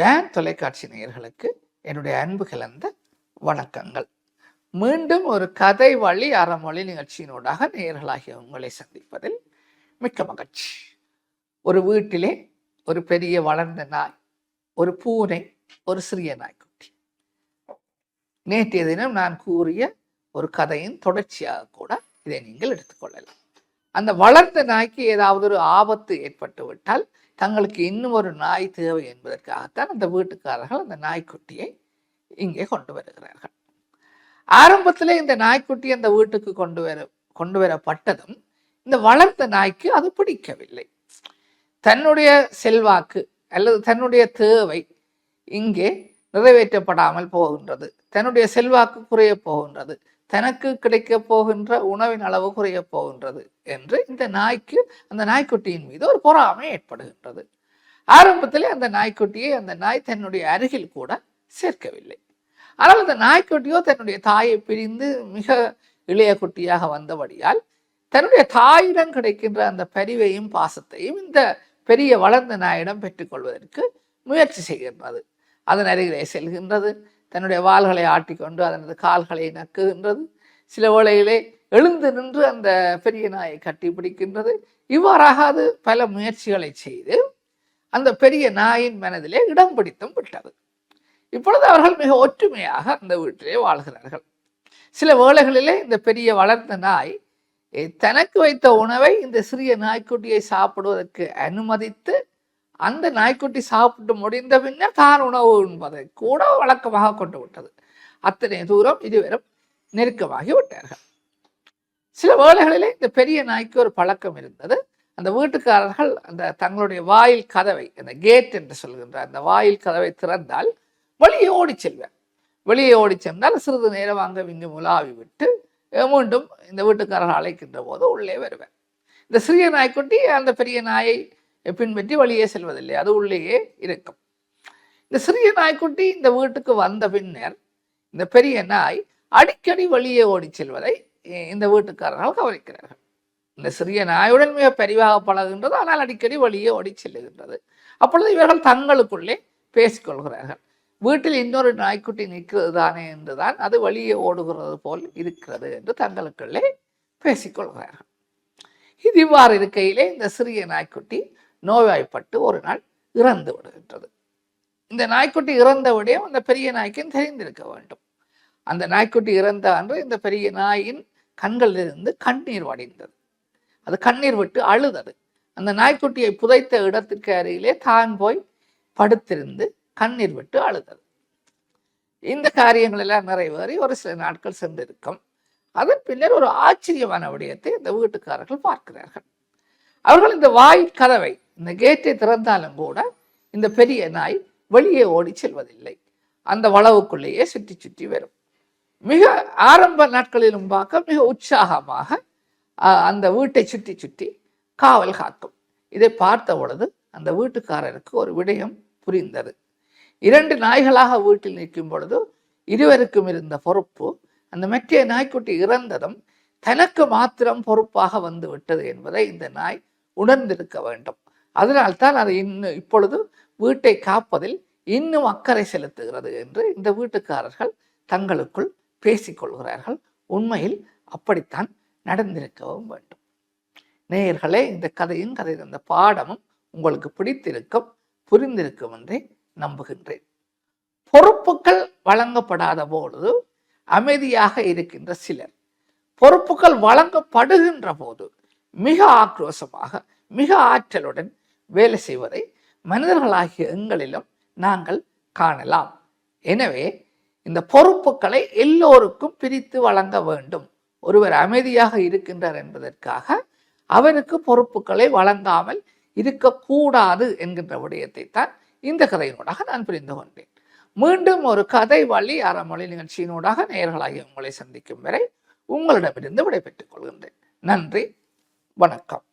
Tan தொலைக்காட்சி நேயர்களுக்கு என்னுடைய அன்பு கலந்த வணக்கங்கள். மீண்டும் ஒரு கதை வழி அறமொழி நிகழ்ச்சியினூடாக நேயர்களாகிய உங்களை சந்திப்பதில் மிக்க மகிழ்ச்சி. ஒரு வீட்டிலே ஒரு பெரிய வளர்ந்த நாய் ஒரு பூனை ஒரு சிறிய நாய்க்குட்டி. நேற்றைய தினம் நான் கூறிய ஒரு கதையின் தொடர்ச்சியாக கூட இதை நீங்கள் எடுத்துக்கொள்ளலாம் அந்த வளர்த்த நாய்க்கு ஏதாவது ஒரு ஆபத்து ஏற்பட்டு விட்டால் தங்களுக்கு இன்னும் ஒரு நாய் தேவை என்பதற்காகத்தான் அந்த வீட்டுக்காரர்கள் அந்த நாய்க்குட்டியை இங்கே கொண்டு வருகிறார்கள். ஆரம்பத்திலே இந்த நாய்க்குட்டி அந்த வீட்டுக்கு கொண்டு வர கொண்டு வரப்பட்டதும் இந்த வளர்த்த நாய்க்கு அது பிடிக்கவில்லை. தன்னுடைய செல்வாக்கு அல்லது தன்னுடைய தேவை இங்கே நிறைவேற்றப்படாமல் போகின்றது. தன்னுடைய செல்வாக்கு குறைய போகின்றது. தனக்கு கிடைக்க போகின்ற உணவின் அளவு குறைய போகின்றது என்று இந்த நாய்க்கு அந்த நாய்க்குட்டியின் மீது ஒரு பொறாமை ஏற்படுகின்றது. ஆரம்பத்தில் அந்த நாய்க்குட்டியை அந்த நாய் தன்னுடைய அருகில் கூட சேர்க்கவில்லை. ஆனால் அந்த நாய்க்குட்டியோ தன்னுடைய தாயை பிரிந்து மிக இளைய குட்டியாக வந்தபடியால் தன்னுடைய தாயிடம் கிடைக்கின்ற அந்த பரிவையும் பாசத்தையும் இந்த பெரிய வளர்ந்த நாயிடம் பெற்றுக்கொள்வதற்கு முயற்சி செய்கின்றது. அதன் அருகிலே செல்கின்றது. தன்னுடைய வாள்களை ஆட்டிக்கொண்டு அதனது கால்களை நக்குகின்றது. சில வேளையிலே எழுந்து நின்று அந்த பெரிய நாயை கட்டி பிடிக்கின்றது இவ்வாறாக அது பல முயற்சிகளை செய்து அந்த பெரிய நாயின் மனதிலே இடம் பிடித்தும் விட்டது. இப்பொழுது அவர்கள் மிக ஒற்றுமையாக அந்த வீட்டிலே வாழ்கிறார்கள். சில வேளைகளிலே இந்த பெரிய வளர்ந்த நாய் தனக்கு வைத்த உணவை இந்த சிறிய நாய்க்குட்டியை சாப்பிடுவதற்கு அனுமதித்து அந்த நாய்க்குட்டி சாப்பிட்டு முடிந்த பின்னர் தான் உணவு என்பதை கூட வழக்கமாக கொண்டு விட்டது. அத்தனை தூரம் இதுவரும் நெருக்கமாகி விட்டார்கள். சில வேளைகளிலே இந்த பெரிய நாய்க்கு ஒரு பழக்கம் இருந்தது. அந்த வீட்டுக்காரர்கள் அந்த தங்களுடைய வாயில் கதவை அந்த கேட் என்று சொல்கின்ற அந்த வாயில் கதவை திறந்தால் வெளியே ஓடி செல்வேன் வெளியே ஓடி சென்றால் சிறிது நேரம் அங்கே இங்கு முலாவி விட்டு மீண்டும் இந்த வீட்டுக்காரர்கள் அழைக்கின்ற போது உள்ளே வருவேன் இந்த சிறிய நாய்க்குட்டி அந்த பெரிய நாயை பின்பற்றி வழியே செல்வதில்லை. அது உள்ளேயே இருக்கும். இந்த சிறிய நாய்க்குட்டி இந்த வீட்டுக்கு வந்த பின்னர் இந்த பெரிய நாய் அடிக்கடி வெளியே ஓடி செல்வதை இந்த வீட்டுக்காரர்கள் கவனிக்கிறார்கள். இந்த சிறிய நாயுடன் மிக பெரிவாக பழகுகின்றது. ஆனால் அடிக்கடி வெளியே ஓடி செல்லுகின்றது. அப்பொழுது இவர்கள் தங்களுக்குள்ளே பேசிக்கொள்கிறார்கள் வீட்டில் இன்னொரு நாய்க்குட்டி நிற்கிறது தானே என்றுதான் அது வெளியே ஓடுகிறது போல் இருக்கிறது என்று தங்களுக்குள்ளே பேசிக்கொள்கிறார்கள் இது இவ்வாறு இருக்கையிலே இந்த சிறிய நாய்க்குட்டி நோய்வாய்ப்பட்டு ஒரு நாள் இறந்து விடுகின்றது. இந்த நாய்க்குட்டி இறந்த விடயம் அந்த பெரிய நாய்க்கும் தெரிந்திருக்க வேண்டும். அந்த நாய்க்குட்டி இறந்த அன்று இந்த பெரிய நாயின் கண்களிலிருந்து கண்ணீர் வடிந்தது. அது கண்ணீர் விட்டு அழுதது. அந்த நாய்க்குட்டியை புதைத்த இடத்துக்கு அருகிலே தான் போய் படுத்திருந்து கண்ணீர் விட்டு அழுதது. இந்த காரியங்கள் எல்லாம் நிறைவேறி ஒரு சில நாட்கள் சென்றிருக்கும். அதன் பின்னர் ஒரு ஆச்சரியமான விடயத்தை இந்த வீட்டுக்காரர்கள் பார்க்கிறார்கள். அவர்கள் இந்த வாய் கதவை இந்த கேட்டை திறந்தாலும் கூட இந்த பெரிய நாய் வெளியே ஓடி செல்வதில்லை. அந்த வளவுக்குள்ளேயே சுற்றி சுற்றி வரும். மிக ஆரம்ப நாட்களிலும் பார்க்க மிக உற்சாகமாக அந்த வீட்டை சுற்றி சுற்றி காவல் காக்கும். இதை பார்த்த பொழுது அந்த வீட்டுக்காரருக்கு ஒரு விடயம் புரிந்தது. இரண்டு நாய்களாக வீட்டில் நிற்கும் பொழுது இருவருக்கும் இருந்த பொறுப்பு அந்த மெற்றிய நாய்க்குட்டி இறந்ததும் தனக்கு மாத்திரம் பொறுப்பாக வந்து விட்டது என்பதை இந்த நாய் உணர்ந்திருக்க வேண்டும். அதனால்தான் அது இன்னும் இப்பொழுது வீட்டை காப்பதில் இன்னும் அக்கறை செலுத்துகிறது என்று இந்த வீட்டுக்காரர்கள் தங்களுக்குள் பேசிக்கொள்கிறார்கள். உண்மையில் அப்படித்தான் நடந்திருக்கவும் வேண்டும். நேயர்களே இந்த கதையும் கதை இந்த பாடமும் உங்களுக்கு பிடித்திருக்கும் புரிந்திருக்கும் என்றே நம்புகின்றேன். பொறுப்புகள் வழங்கப்படாத பொழுது அமைதியாக இருக்கின்ற சிலர் பொறுப்புகள் வழங்கப்படுகின்ற போது மிக ஆக்ரோஷமாக மிக ஆற்றலுடன் வேலை செய்வதை மனிதர்களாகிய எங்களிலும் நாங்கள் காணலாம். எனவே இந்த பொறுப்புகளை எல்லோருக்கும் பிரித்து வழங்க வேண்டும். ஒருவர் அமைதியாக இருக்கின்றார் என்பதற்காக அவருக்கு பொறுப்புகளை வழங்காமல் இருக்கக்கூடாது என்கின்ற விடயத்தை தான் இந்த கதையினூடாக நான் புரிந்து கொண்டேன். மீண்டும் ஒரு கதை வழி அறமொழி நிகழ்ச்சியினூடாக நேர்களாகி உங்களை சந்திக்கும் வரை உங்களிடமிருந்து விடைபெற்றுக் கொள்கின்றேன். நன்றி வணக்கம்.